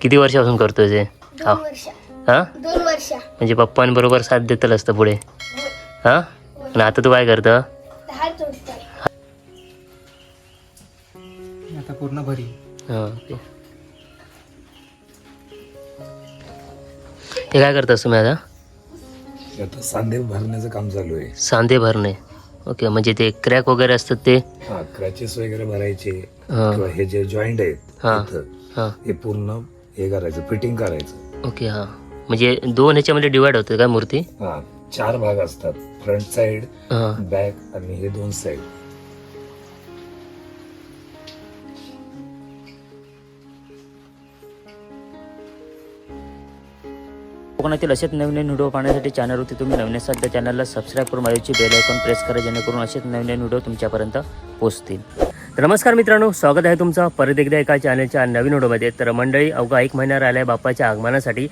किती वर्षापासून करतोय ते हा. दोन वर्ष. हा? दोन वर्ष. म्हणजे पप्पांबरोबर साथ देतलं असतं पुढे? हा? आणि आता तू काय करतं? हात जोडतोय. आता पूर्ण भरी. हा ओके. हे काय करतस तुम्ही आता? आता सांधे भरण्याचं काम चालू आहे. सांधे भरणे. ओके म्हणजे ते क्रॅक वगैरे असतात ते? हा क्रॅचेस वगैरे भरायचे. हा. किंवा हे जे जॉईंट आहेत हा. इथं, हां. हे पूर्ण हे करायचं फिटिंग करायचं. ओके हां. म्हणजे दोन ह्याच्यामध्ये डिवाइड होतं काय मूर्ती? हा चार भाग असतात. फ्रंट साइड हां. बॅक आणि हे दोन साइड कोकणातील असेच नवीन नवीन व्हिडिओ पाहण्यासाठी चॅनलवरती तुम्ही नवीन असाल तर चॅनलला सबस्क्राईब करून माझ्याची बेल आयकॉन प्रेस करा जेणेकरून असेच नवीन नवीन व्हिडिओ तुमच्यापर्यंत पोहोचतील. नमस्कार मित्रांनो स्वागत आहे तुमचं परत एकदा एका चॅनलच्या नवीन व्हिडिओमध्ये. तर मंडळी अवघा एक महिना राहिला आहे बाप्पाच्या आगमनासाठी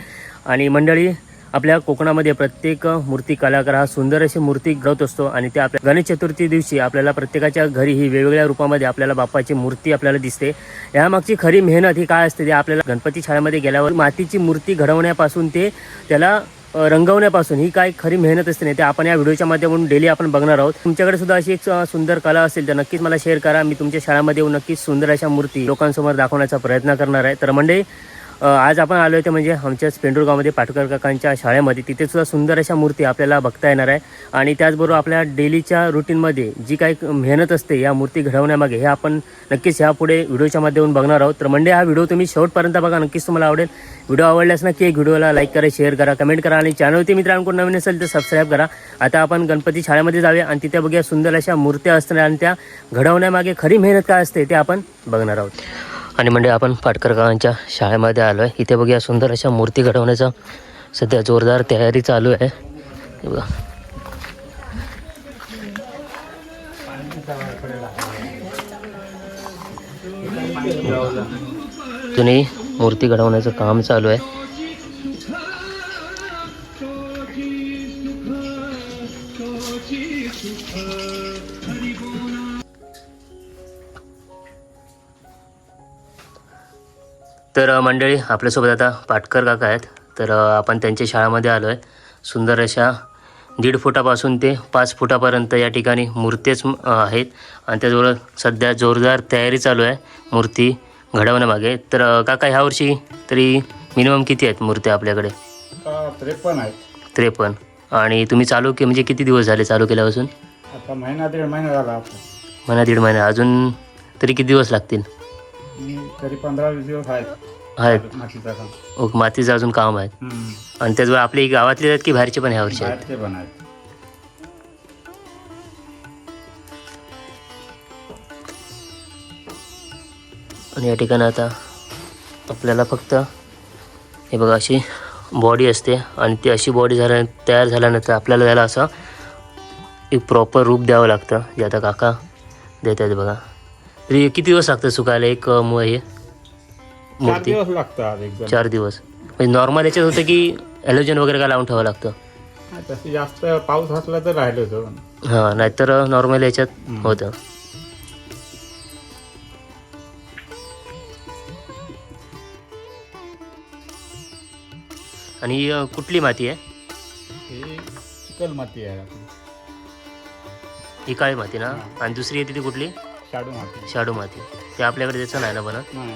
आणि मंडळी आपल्या कोकणामध्ये प्रत्येक मूर्ती कलाकार हा सुंदर अशी मूर्ती घडवत असतो आणि त्या आपल्या गणेश चतुर्थी दिवशी आपल्याला प्रत्येकाच्या घरी ही वेगवेगळ्या रूपामध्ये आपल्याला बाप्पाची मूर्ती आपल्याला दिसते. यामागची खरी मेहनत ही काय असते? ते आपल्याला गणपती शाळेमध्ये गेल्यावर मातीची मूर्ती घडवण्यापासून ते त्याला रंगवण्यापासून ही काय खरी मेहनत असते नाही ते आपण या व्हिडिओच्या माध्यमातून डेली आपण बघणार आहोत. तुमच्याकडे सुद्धा अशी एक सुंदर कला असेल तर नक्कीच मला शेअर करा. मी तुमच्या शाळामध्ये येऊन नक्कीच सुंदर अशा मूर्ती लोकांसमोर दाखवण्याचा प्रयत्न करणार आहे. तर म्हणजे आज आपण आलो होते म्हणजे आमच्या स्पेंडूर गावामध्ये पाटकर काकांच्या शाळेमध्ये. तिथे सुद्धा सुंदर अशा मूर्ती आपल्याला बघता येणार आहे. आणि त्याचबरोबर आपल्या डेलीच्या रुटीनमध्ये जी काही मेहनत असते या मूर्ती घडवण्यामागे हे आपण नक्कीच ह्यापुढे व्हिडिओच्या माध्यमातून बघणार आहोत. तर म्हणजे हा व्हिडिओ तुम्ही शेवटपर्यंत बघा. नक्कीच तुम्हाला आवडेल. व्हिडिओ आवडल्यास नक्की एक व्हिडिओला लाईक करा शेअर करा कमेंट करा आणि चॅनलवरती मित्रांकडून नवीन असेल तर सबस्क्राईब करा. आता आपण गणपती शाळेमध्ये जाऊया आणि तिथे बघूया सुंदर अशा मूर्त्या असणाऱ्या आणि त्या घडवण्यामागे खरी मेहनत काय असते ते आपण बघणार आहोत. आणि म्हणजे आपण पाटकर गावांच्या शाळेमध्ये आलो आहे इथे बघूया सुंदर अशा मूर्ती घडवण्याचा सध्या जोरदार तयारी चालू आहे. बघा. जुनी मूर्ती घडवण्याचं काम चालू आहे. तर मंडळी आपल्यासोबत आता पाटकर काका आहेत. तर आपण त्यांच्या शाळेमध्ये आलो आहे सुंदर अशा दीड फुटापासून ते पाच फुटापर्यंत या ठिकाणी मूर्तीच आहेत. आणि त्याचबरोबर सध्या जोरदार तयारी चालू आहे मूर्ती घडवण्यामागे. तर काका ह्या वर्षी तरी मिनिमम किती आहेत मूर्त्या आपल्याकडे? त्रेपन्न आहेत. त्रेपन्न. आणि तुम्ही चालू के म्हणजे किती दिवस झाले चालू केल्यापासून? आता महिना दीड महिना झाला महिना दीड महिना. अजून तरी किती दिवस लागतील? मी तरी पंधरा वीस दिवस आहेत. आहेत. मातीचा. काम ओके मातीचं अजून काम आहे. हम्म. आणि त्याचबरोबर आपले गावातले आहेत की बाहेरचे पण ह्या वर्षी आहेत? बाहेरचे पण आहेत. आणि या ठिकाणी आता आपल्याला फक्त हे बघा अशी बॉडी असते. आणि ती अशी बॉडी झाल्या तयार झाल्यानंतर आपल्याला त्याला असं एक प्रॉपर रूप द्यावं लागतं. जे आता काका देत आहेत बघा. तरी किती दिवस लागतं सुकायला? एक मु- हे? चार मूर्ती? दिवस लागतात एकदम चार दिवस. म्हणजे नॉर्मल याच्यात होतं की ॲलोजन वगैरे काय लावून ठेवावं लागतं? तशी जास्त पाऊस असला तर राहिलो होतो. हां नाहीतर नॉर्मल याच्यात होतं. आणि ही, अं, कुठली माती आहे? ही चिकल माती आहे. आपली ही काळी माती ना? आणि दुसरी येते ती कुठली? शाडू माती शाडू माती ते आपल्याकडे त्याचं नाही ना बनत? नाही.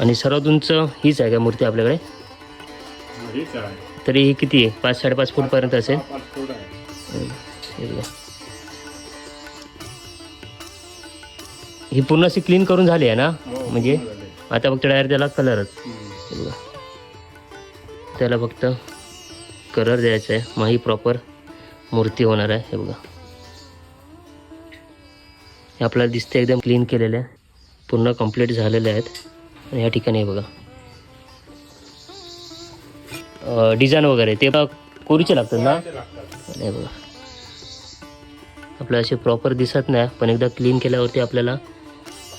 आणि सर्वात उंच हीच आहे का मूर्ती आपल्याकडे? हीच आहे. तरी ही किती आहे? पाच साडेपाच असेल? पाच फूट आहे. हे बघा. ही पूर्ण अशी क्लीन करून झाली आहे ना? हो, म्हणजे? पूर्ण. आता फक्त डायरेक्ट त्याला कलरच. हे. त्याला फक्त कलर द्यायचा आहे. मग ही प्रॉपर मूर्ती होणार आहे. हे बघा. हे आपल्याला दिसते एकदम क्लीन केलेलं आहे. पूर्ण कंप्लीट झालेले आहेत. आणि या ठिकाणी हे बघा. डिझाईन वगैरे. ते कोरीचे लागतात ना? ते लागतात. हे बघा. आपल्याला असे प्रॉपर दिसत नाही पण एकदा क्लीन केल्यावरती आपल्याला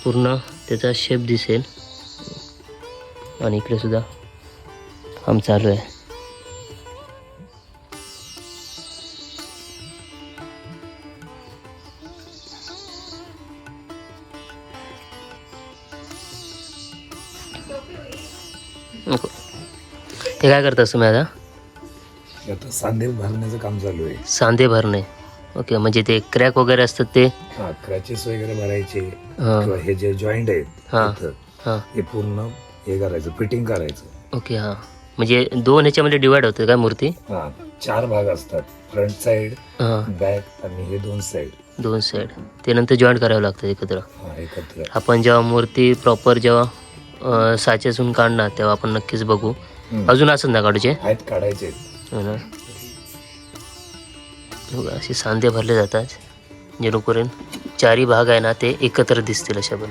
पूर्ण त्याचा शेप दिसेल. आणि इकडे सुद्धा. काम चालू आहे. ते काय करतास तुम्ही आता? सांदे सांधे भरण्याचं काम चालू आहे. सांधे भरणे. ओके म्हणजे ते क्रॅक वगैरे असतात ते? हा क्रॅचेस वगैरे भरायचे हे. जे जॉईंट आहेत हा. हा. पूर्ण हे करायचं फिटिंग करायचं. ओके हां. म्हणजे दोन ह्याच्यामध्ये डिवाइड होतं काय मूर्ती? हा चार भाग असतात. फ्रंट साइड हां. बॅक आणि हे दोन साइड दोन साईड ते नंतर जॉईंट करावं लागतं एकत्र. हा एकत्र. आपण जेव्हा मूर्ती प्रॉपर जेव्हा अं, साच्यातून काढणार तेव्हा आपण नक्कीच बघू. हम्म. अजून असं ना काढूचे आहेत काढायचे. हो ना. बघा, असे सांधे भरले जातात. जेणेकरून चारी भाग आहे ना ते एकत्र दिसतील अशा पण.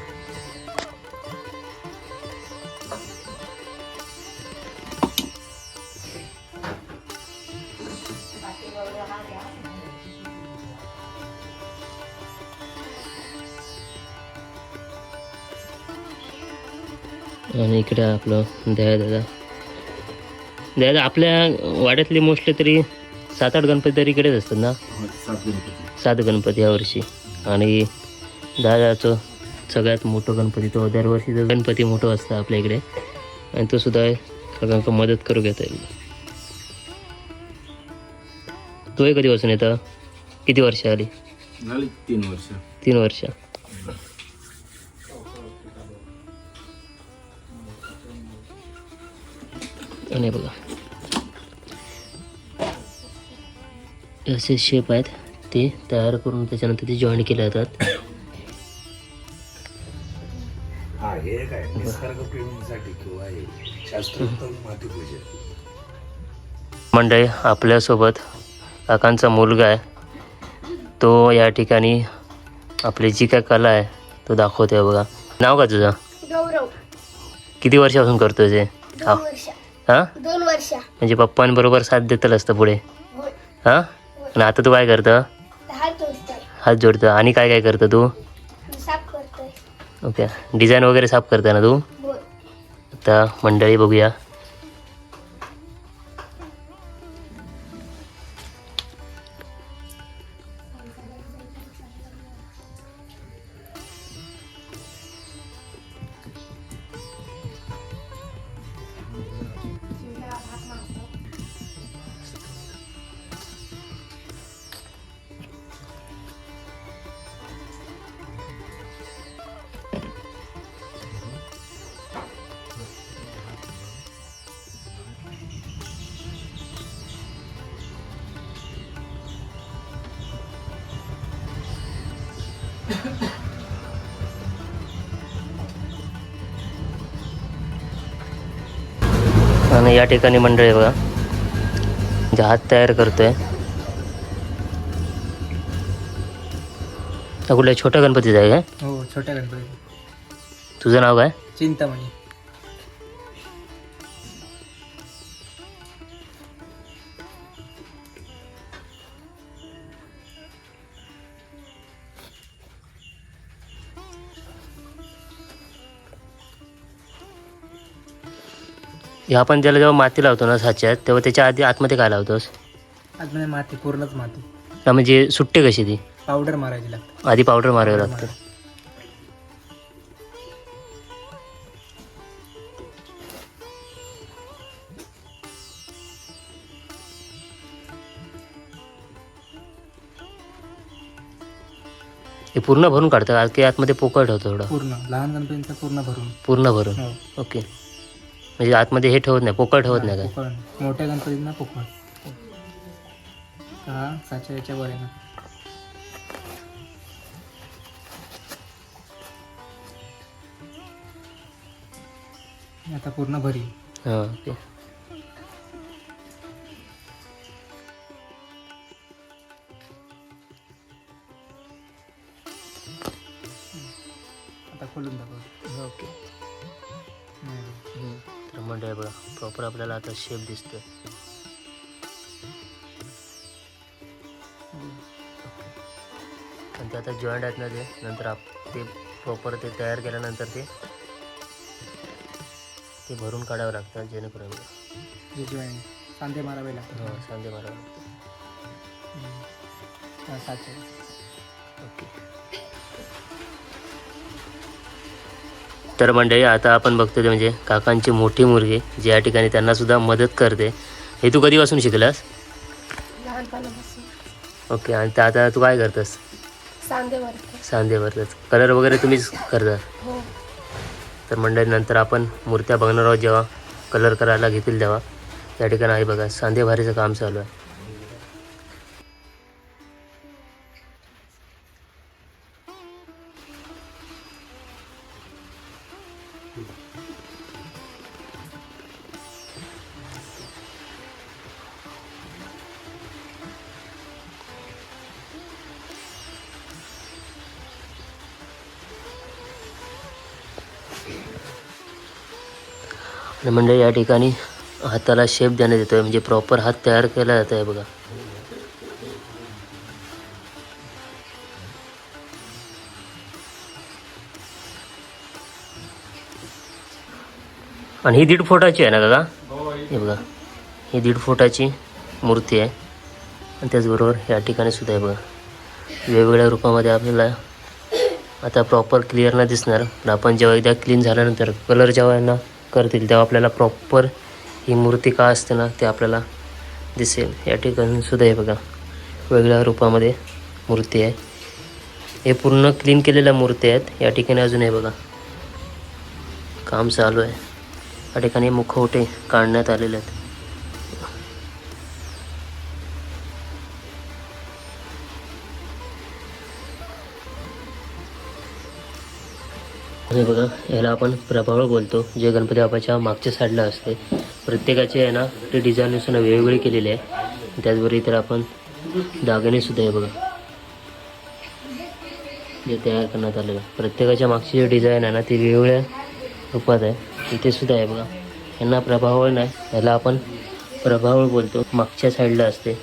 आणि इकडे आपलं दया दादा दादा आपल्या वाड्यातले मोस्टली तरी सात आठ गणपती तरी इकडेच असतात ना? सात गणपती. यावर्षी आणि दादाचं सगळ्यात मोठं गणपती तो दरवर्षीचं गणपती मोठं असतं आपल्या इकडे. आणि तो सुद्धा सगळ्यांना मदत करू घेता येईल. तोही कधीपासून येतं. किती वर्ष आली? तीन वर्ष. तीन वर्ष. आणि बघा. असे शेप आहेत. ते तयार करून त्याच्यानंतर ते जॉईन केले जातात. हा काय किंवा मंडळी आपल्यासोबत काकांचा मुलगा आहे. तो या ठिकाणी आपली जी काय कला आहे तो दाखवतोय बघा. नाव का तुझं? गौरव. किती वर्षापासून करतोय ते? हा? दोन वर्ष. म्हणजे पप्पांबरोबर साथ देतलं असतं पुढे. हा? आणि आता तू काय करतं? हात जोडतं आणि काय काय करतं तू? ओके. डिझाईन वगैरे साफ करता ना तू? आता मंडळी बघूया. आणि या ठिकाणी मंडळी बघा हात तयार करतोय. कुठल्या छोट्या गणपतीचा आहे काय? हो छोट्या गणपती. तुझं नाव काय? चिंतामणी. हे आपण त्याला जेव्हा माती लावतो ना साच्यात तेव्हा त्याच्या आधी आतमध्ये काय लावतोस? आतमध्ये माती पूर्णच माती. हा म्हणजे सुट्टे कशी ती? पावडर मारायची लागते. आधी पावडर मारावं लागतं. हे पूर्ण भरून काढतं की आतमध्ये पोकळ ठेवतो थोडं. पूर्ण लहान गणपतींचं पूर्ण भरून. पूर्ण भरून. हो. ओके. म्हणजे आतमध्ये हे ठेवत नाही पोकळ ठेवत नाही काय? पोकळ मोठ्या गणपतींना पोकळ. हा याच्या वर आहे ना. आता पूर्ण भरी हां ओके. आपल्याला आता शेप दिसतोय. आणि ते आता जॉईंट आहेत ना ते नंतर आप ते प्रॉपर ते तयार केल्यानंतर ते ते भरून काढावं लागतं जेणेकरून जे जॉईन सांधे मारावे लागतात. हां सांधे मारावं लागतं हा, तर मंडळी आता आपण बघतो ते म्हणजे काकांची मोठी मुलगी जी या ठिकाणी त्यांना सुद्धा मदत करते. हे तू कधीपासून शिकलास? ओके आणि त्या आता तू काय करतस? सांदे सांधे भरतस कलर वगैरे तुम्हीच करता? हो. तर मंडळी नंतर आपण मूर्त्या बघणार आहोत जेव्हा. कलर करायला घेतील तेव्हा. या ठिकाणी आहे बघा सांधे भारीचं काम चालू आहे. आणि म्हणजे या ठिकाणी हाताला शेप देण्यात येतोय. म्हणजे प्रॉपर हात तयार केला जात आहे बघा. आणि ही दीड फुटाची आहे ना काका हे बघा. ही दीड फुटाची मूर्ती आहे. आणि त्याचबरोबर या ठिकाणी सुद्धा आहे बघा. वेगवेगळ्या रूपामध्ये आपल्याला आता प्रॉपर क्लिअर नाही दिसणार. पण आपण जेव्हा एकदा क्लीन झाल्यानंतर कलर जेव्हा यांना करतील तेव्हा आपल्याला प्रॉपर ही मूर्ती का असते ना ते आपल्याला दिसेल. या ठिकाणी सुद्धा हे बघा वेगळ्या रूपामध्ये मूर्ती आहे. हे पूर्ण क्लीन केलेल्या मूर्ती आहेत. या ठिकाणी अजून हे बघा काम चालू आहे. या ठिकाणी मुखवटे काढण्यात आलेले आहेत. हे बघा याला आपण प्रभावळ बोलतो जे गणपती बाप्पाच्या मागच्या साईडला असते. प्रत्येकाचे आहे ना ते डिझाईन असं वेगवेगळे केलेले आहे. त्याचबरोबर इतर आपण दागिने सुद्धा आहे बघा. जे तयार करण्यात आलेलं प्रत्येकाच्या मागची जे डिझाईन आहे ना ती वेगवेगळ्या रूपात आहे. इथे सुद्धा आहे बघा. यांना प्रभावळ नाही याला आपण प्रभावळ बोलतो. मागच्या साईडला असते.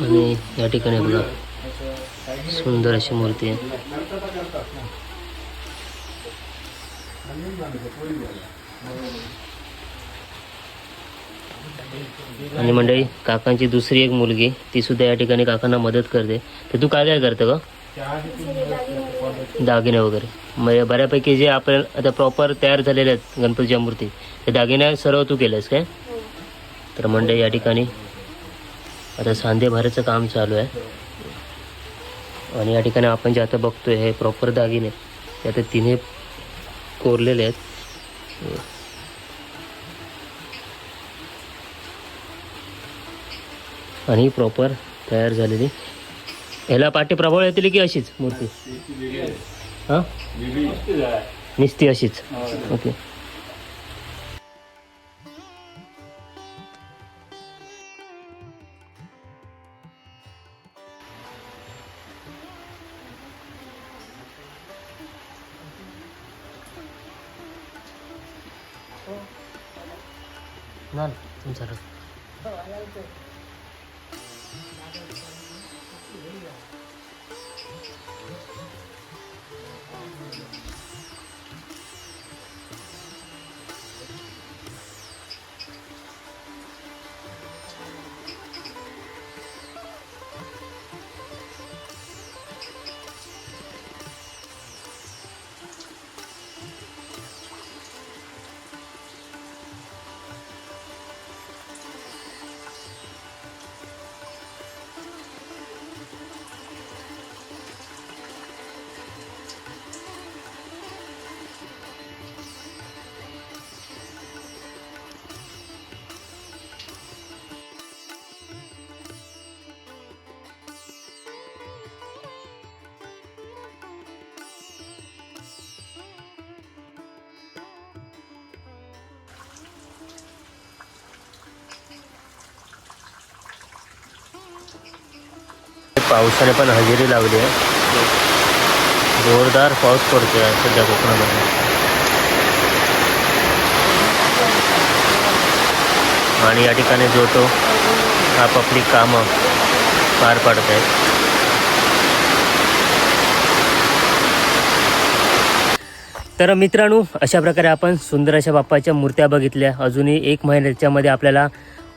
आणि या ठिकाणी बघा. सुंदर अशी मूर्ती. आहे आणि मंडळी काकांची दुसरी एक मुलगी ती सुद्धा या ठिकाणी काकांना मदत करते. तर तू काय काय करतं का दागिने वगैरे. मग बऱ्यापैकी जे आपण आता प्रॉपर तयार झालेले आहेत गणपतीच्या मूर्ती ते दागिने सर्व तू केलंस काय? तर मंडळी या ठिकाणी आता सांधे भाराचं काम चालू आहे. आणि या ठिकाणी आपण जे आता बघतोय हे प्रॉपर दागिने. ते आता तिन्ही कोरलेले आहेत. आणि प्रॉपर तयार झालेली. ह्याला पाठी प्रभाव येतील की अशीच मूर्ती? हां? निस्ती अशीच. ओके. ना तुमचा रस. पावसाने पण हजेरी लावली आहे. जोरदार पाऊस पडतोय आहे सध्या कोकणामध्ये. आणि या ठिकाणी जो तो आपापली कामं पार पाडत आहेत. तर मित्रांनो अशा प्रकारे आपण सुंदर अशा बाप्पाच्या मूर्त्या बघितल्या. अजूनही एक महिन्याच्यामध्ये आपल्याला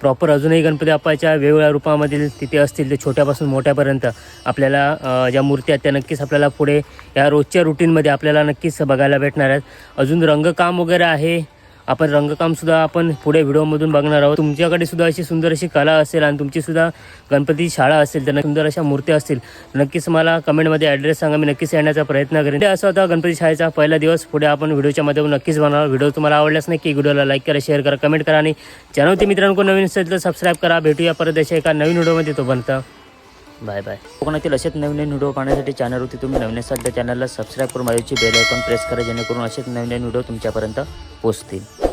प्रॉपर अजूनही गणपती बाप्पाच्या वेगवेगळ्या रूपामधील तिथे असतील ते छोट्यापासून मोठ्यापर्यंत आपल्याला ज्या मूर्ती आहेत त्या नक्कीच आपल्याला पुढे या रोजच्या रुटीनमध्ये आपल्याला नक्कीच बघायला भेटणार आहेत. अजून रंगकाम वगैरे आहे आपण रंगकामसुद्धा आपण पुढे व्हिडिओमधून बघणार आहोत. तुमच्याकडे सुद्धा अशी सुंदर अशी कला असेल आणि तुमची सुद्धा गणपती शाळा असेल तर सुंदर अशा मूर्त्या असतील नक्कीच मला कमेंटमध्ये ॲड्रेस सांगा. मी नक्कीच येण्याचा प्रयत्न करेन. असं असा होता गणपती शाळेचा पहिला दिवस. पुढे आपण व्हिडिओच्या माध्यमातून नक्कीच बनवा व्हिडिओ तुम्हाला आवडल्यास नक्की व्हिडिओला लाईक करा शेअर करा कमेंट करा आणि चॅनलवरती मित्रांनो नवीन असेल तर सबस्क्राईब करा. भेटूया परत अशा एका नवीन व्हिडिओमध्ये. तो बनता बाय बाय. कोकणातील असेच नवीन नवीन व्हिडिओ पाहण्यासाठी चॅनलवरती तुम्ही नवीन असाल तर चॅनलला सबस्क्राईब करून माझ्याची बेल आयकॉन प्रेस करा जेणेकरून असेच नवीन नवीन व्हिडिओ तुमच्यापर्यंत पोहोचतील